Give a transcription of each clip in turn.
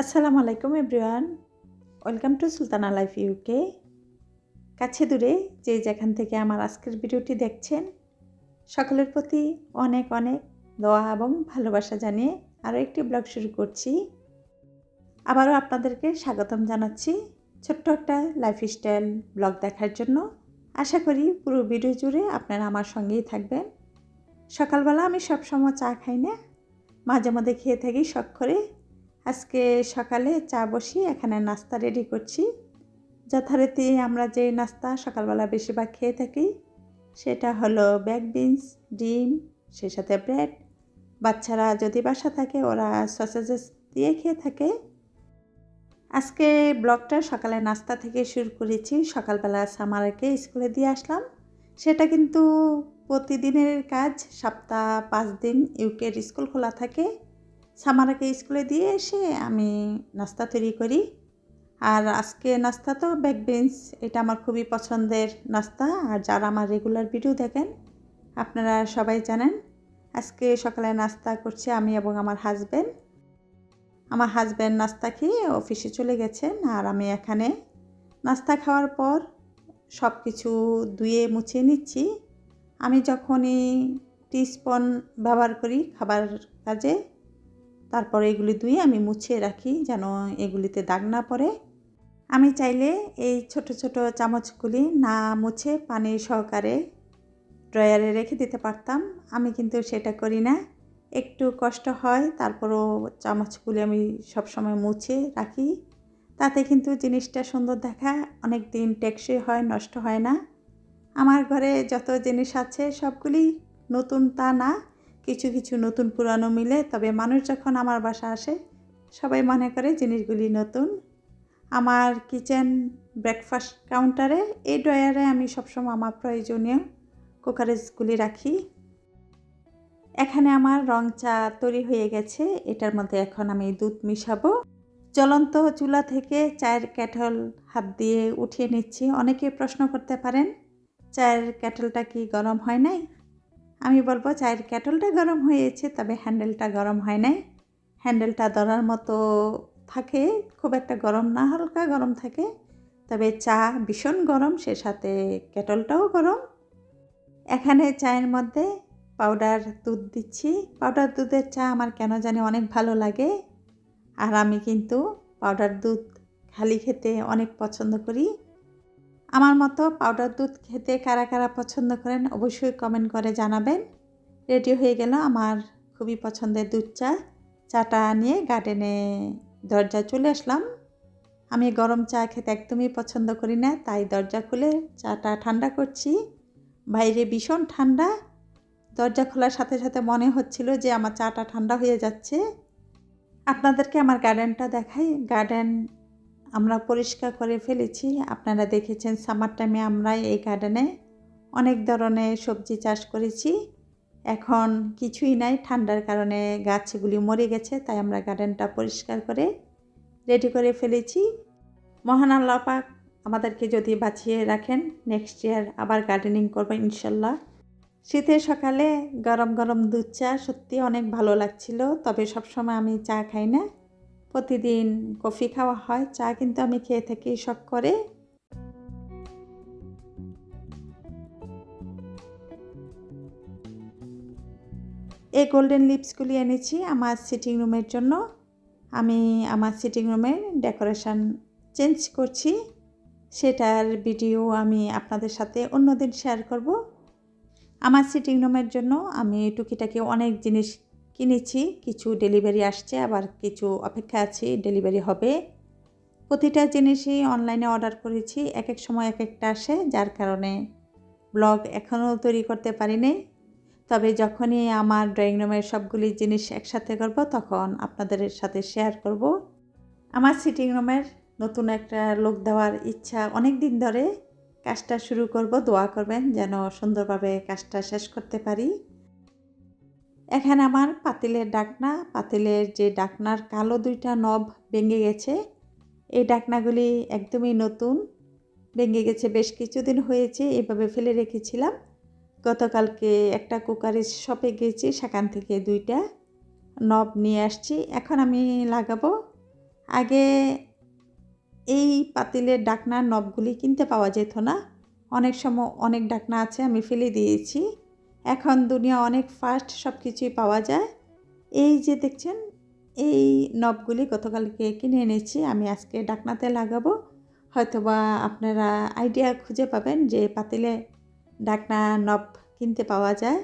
আসসালামু আলাইকুম everyone. Welcome to Sultana life UK কাছে দূরে যে যেখান থেকে আমার আজকের ভিডিওটি দেখছেন, সকলের প্রতি অনেক অনেক দোয়া এবং ভালোবাসা জানিয়ে আরও একটি ব্লগ শুরু করছি। আবারও আপনাদেরকে স্বাগতম জানাচ্ছি ছোট্ট একটা লাইফস্টাইল ব্লগ দেখার জন্য। আশা করি পুরো ভিডিও জুড়ে আপনারা আমার সঙ্গেই থাকবেন। সকালবেলা আমি সবসময় চা খাই না, মাঝে মধ্যে খেয়ে থাকি শখ করে। আজকে সকালে চা বসি এখানে নাস্তা রেডি করছি। যথারীতি আমরা যে নাস্তা সকালবেলা বেশিরভাগ খেয়ে থাকি, সেটা হলো ব্যাক বিনস ডিম, সেই সাথে ব্রেড বাচ্চারা যদি বাসা থাকে, ওরা সসেজেস দিয়ে খেয়ে থাকে। আজকে ব্লগটা সকালে নাস্তা থেকে শুরু করেছি। সকালবেলা সামারকে স্কুলে দিয়ে আসলাম। সেটা কিন্তু প্রতিদিনের কাজ। সপ্তাহ পাঁচ দিন ইউকের স্কুল খোলা থাকে। সামারাকে স্কুলে দিয়ে এসে আমি নাস্তা তৈরি করি। আর আজকে নাস্তা তো ব্যাক বেঞ্চ এটা আমার খুবই পছন্দের নাস্তা। আর যারা আমার রেগুলার ভিডিও দেখেন, আপনারা সবাই জানেন, আজকে সকালে নাস্তা করছি আমি এবং আমার হাজব্যান্ড আমার হাজব্যান্ড নাস্তা খেয়ে অফিসে চলে গেছেন আর আমি এখানে নাস্তা খাওয়ার পর সব কিছু ধুয়ে মুছে নিচ্ছি। আমি যখনই টিস্পন ব্যবহার করি খাবার কাজে তারপরে এগুলি ধুয়ে আমি মুছিয়ে রাখি যেন এগুলিতে দাগ না পড়ে। আমি চাইলে এই ছোট ছোট চামচগুলি না মুছে পানি সহকারে ড্রয়ারে রেখে দিতে পারতাম। আমি কিন্তু সেটা করি না। একটু কষ্ট হয়, তারপরও চামচগুলি আমি সবসময় মুছে রাখি। তাতে কিন্তু জিনিসটা সুন্দর দেখা অনেক দিন টেকসই হয়, নষ্ট হয় না। আমার ঘরে যত জিনিস আছে সবগুলি নতুন তা না। কিছু কিছু নতুন পুরানো মিলে, তবে মানুষ যখন আমার বাসা আসে, সবাই মনে করে জিনিসগুলি নতুন। আমার কিচেন ব্রেকফাস্ট কাউন্টারে, এই ড্রয়ারে আমি সবসময় আমার প্রয়োজনীয় কুকারেজগুলি রাখি। এখানে আমার রং চা তৈরি হয়ে গেছে, এটার মধ্যে এখন আমি দুধ মিশাবো। জ্বলন্ত চুলা থেকে চায়ের ক্যাটল হাত দিয়ে উঠিয়ে নিচ্ছি। অনেকে প্রশ্ন করতে পারেন, চায়ের ক্যাটলটা কি গরম হয় নাই? আমি বলব চায়ের ক্যাটলটা গরম হয়েছে, তবে হ্যান্ডেলটা গরম হয় নাই। হ্যান্ডেলটা ধরার মতো থাকে, খুব একটা গরম না, হালকা গরম থাকে। তবে চা ভীষণ গরম, সে সাথে ক্যাটলটাও গরম। এখানে চায়ের মধ্যে পাউডার দুধ দিচ্ছি। পাউডার দুধের চা আমার কেন জানি অনেক ভালো লাগে। আর আমি কিন্তু পাউডার দুধ খালি খেতে অনেক পছন্দ করি। আমার মতো পাউডার দুধ খেতে কারা কারা পছন্দ করেন অবশ্যই কমেন্ট করে জানাবেন। রেডি হয়ে গেল আমার খুবই পছন্দের দুধ চা। চাটা নিয়ে গার্ডেনে দরজা চলে আসলাম। আমি গরম চা খেতে একদমই পছন্দ করি না, তাই দরজা খুলে চাটা ঠান্ডা করছি। বাইরে ভীষণ ঠান্ডা। দরজা খোলার সাথে সাথে মনে হচ্ছিল যে আমার চাটা ঠান্ডা হয়ে যাচ্ছে। আপনাদেরকে আমার গার্ডেনটা দেখাই। গার্ডেন আমরা পরিষ্কার করে ফেলেছি। আপনারা দেখেছেন সামার টাইমে আমরা এই গার্ডেনে অনেক ধরনের সবজি চাষ করেছি। এখন কিছুই নাই, ঠান্ডার কারণে গাছগুলি মরে গেছে, তাই আমরা গার্ডেনটা পরিষ্কার করে রেডি করে ফেলেছি। মহান আল্লাহ পাক আমাদেরকে যদি বাঁচিয়ে রাখেন নেক্সট ইয়ার আবার গার্ডেনিং করব ইনশাল্লাহ। শীতের সকালে গরম গরম দুধ চা সত্যি অনেক ভালো লাগছিল, তবে সবসময় আমি চা খাই না। প্রতিদিন কফি খাওয়া হয়, চা কিন্তু আমি খেয়ে থাকি, শখ করে। এই গোল্ডেন লিপসগুলি এনেছি আমার সিটিং রুমের জন্য। আমি আমার সিটিং রুমের ডেকোরেশান চেঞ্জ করছি। সেটার ভিডিও আমি আপনাদের সাথে অন্যদিন শেয়ার করব। আমার সিটিং রুমের জন্য আমি টুকিটাকি অনেক জিনিস কিনেছি, কিছু ডেলিভারি আসছে, আবার কিছু অপেক্ষা আছে ডেলিভারি হবে। প্রতিটা জিনিসই অনলাইনে অর্ডার করেছি এক এক সময় এক একটা আসে, যার কারণে ব্লগ এখনও তৈরি করতে পারিনি। তবে যখনই আমার ড্রয়িং রুমের সবগুলি জিনিস একসাথে করব, তখন আপনাদের সাথে শেয়ার করব। আমার সিটিং রুমের নতুন একটা লোক দেওয়ার ইচ্ছা অনেক দিন ধরে কাজটা শুরু করব, দোয়া করবেন যেন সুন্দরভাবে কাজটা শেষ করতে পারি। এখানে আমার পাতিলের ডাকনা, পাতিলের যে ডাকনার কালো দুইটা নব ভেঙে গেছে। এই ডাকনাগুলি একদমই নতুন, ভেঙে গেছে, বেশ কিছুদিন হয়েছে, এভাবে ফেলে রেখেছিলাম। গতকালকে একটা কুকারের শপে গেছি, সেখান থেকে দুইটা নব নিয়ে আসছি, এখন আমি লাগাবো। আগে এই পাতিলের ডাকনার নবগুলি কিনতে পাওয়া যেত না। অনেক সময় অনেক ডাকনা আছে, আমি ফেলে দিয়েছি। এখন দুনিয়া অনেক ফাস্ট সব কিছুই পাওয়া যায়। এই যে দেখছেন, এই নবগুলি গতকালকে কিনে এনেছি, আমি আজকে ডাকনাতে লাগাবো। হয়তোবা আপনারা আইডিয়া খুঁজে পাবেন যে পাতিলে ডাকনা, নব কিনতে পাওয়া যায়।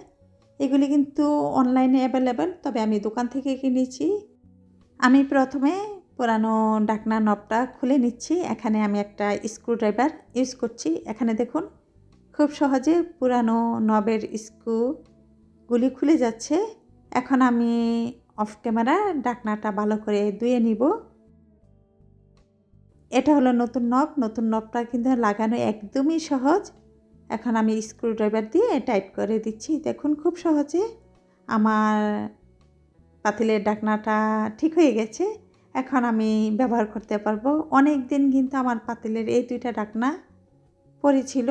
এগুলি কিন্তু অনলাইনে অ্যাভেলেবেল তবে আমি দোকান থেকে কিনেছি। আমি প্রথমে পুরানো ডাকনা, নবটা খুলে নিচ্ছি। এখানে আমি একটা স্ক্রুড্রাইভার ইউজ করছি। এখানে দেখুন খুব সহজে পুরানো নবের স্ক্রুগুলি খুলে যাচ্ছে। এখন আমি অফ ক্যামেরা ডাকনাটা ভালো করে ধুয়ে নিব। এটা হলো নতুন নব। নতুন নবটা কিন্তু লাগানো একদমই সহজ। এখন আমি স্ক্রুড্রাইভার দিয়ে টাইট করে দিচ্ছি। দেখুন খুব সহজে আমার পাতিলের ডাকনাটা ঠিক হয়ে গেছে। এখন আমি ব্যবহার করতে পারব। অনেক দিন কিন্তু আমার পাতিলের এই দুইটা ডাকনা পড়েছিল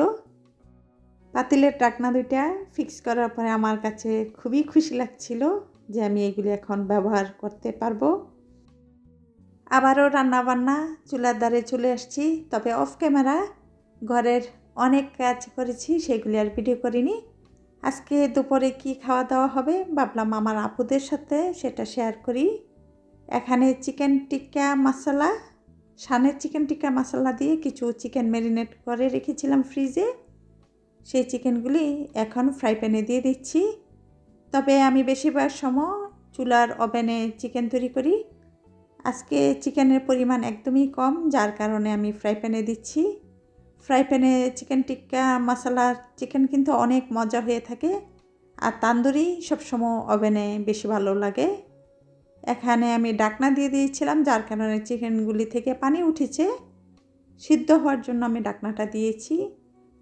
পাতিলের টাকনা দুইটা ফিক্স করার পরে আমার কাছে খুবই খুশি লাগছিল যে আমি এগুলি এখন ব্যবহার করতে পারব। আবারও রান্নাবান্না চুলার দ্বারে চলে আসছি, তবে অফ ক্যামেরা ঘরের অনেক কাজ করেছি, সেগুলি আর ভিডিও করিনি। আজকে দুপুরে কি খাওয়া দাওয়া হবে ভাবলাম আমার আপুদের সাথে সেটা শেয়ার করি। এখানে চিকেন টিক্কা মশলা সানের চিকেন টিক্কা মশলা দিয়ে কিছু চিকেন ম্যারিনেট করে রেখেছিলাম ফ্রিজে সেই চিকেনগুলি এখন ফ্রাই প্যানে দিয়ে দিচ্ছি। তবে আমি বেশিরভাগ সময় চুলার ওভেনে চিকেন তৈরি করি। আজকে চিকেনের পরিমাণ একদমই কম, যার কারণে আমি ফ্রাই প্যানে দিচ্ছি। ফ্রাই প্যানে চিকেন টিক্কা মশলার চিকেন কিন্তু অনেক মজা হয়ে থাকে, আর তান্দুরি সবসময় ওভেনে বেশি ভালো লাগে। এখানে আমি ডাকনা দিয়ে দিয়েছিলাম, যার কারণে চিকেনগুলি থেকে পানি উঠেছে। সিদ্ধ হওয়ার জন্য আমি ডাকনাটা দিয়েছি।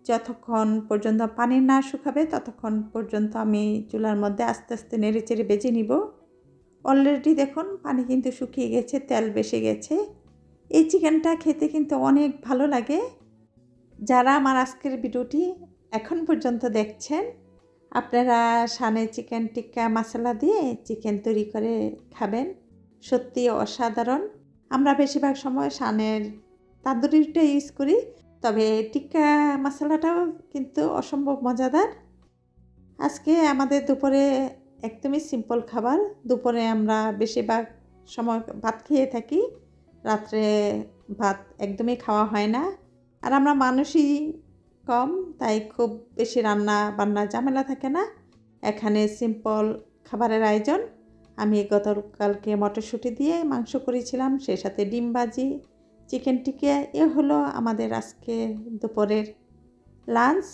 যতক্ষণ পর্যন্ত পানি না শুকাবে, ততক্ষণ পর্যন্ত আমি চুলার মধ্যে আস্তে আস্তে নেড়ে চেড়ে বেজে নিব। অলরেডি দেখুন, পানি কিন্তু শুকিয়ে গেছে, তেল বেসে গেছে। এই চিকেনটা খেতে কিন্তু অনেক ভালো লাগে। যারা আমার আজকের ভিডিওটি এখন পর্যন্ত দেখছেন, আপনারা সানে চিকেন টিক্কা মশলা দিয়ে চিকেন তৈরি করে খাবেন। সত্যি অসাধারণ। আমরা বেশিরভাগ সময় সানের তান্দুরিটা ইউজ করি। তবে টিক্কা মশলাটাও কিন্তু অসম্ভব মজাদার। আজকে আমাদের দুপুরে একদমই সিম্পল খাবার। দুপুরে আমরা বেশিরভাগ সময় ভাত খেয়ে থাকি। রাত্রে ভাত একদমই খাওয়া হয় না। আর আমরা মানুষই কম, তাই খুব বেশি রান্না বান্না ঝামেলা থাকে না। এখানে সিম্পল খাবারের আয়োজন। আমি গতকালকে মটরশুঁটি দিয়ে মাংস করেছিলাম, সেই সাথে ডিম ভাজি চিকেন টিকিয়া এ হলো আমাদের আজকে দুপুরের লাঞ্চ।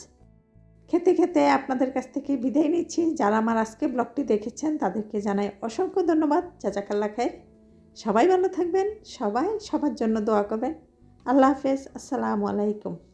খেতে খেতে আপনাদের কাছ থেকে বিদায় নিচ্ছি। যারা আমার আজকে ব্লগটি দেখেছেন, তাদেরকে জানাই অসংখ্য ধন্যবাদ। চাচাকাল্লা খায় সবাই ভালো থাকবেন, সবাই সবার জন্য দোয়া করবেন। আল্লাহ হাফেজ। আসসালামু আলাইকুম।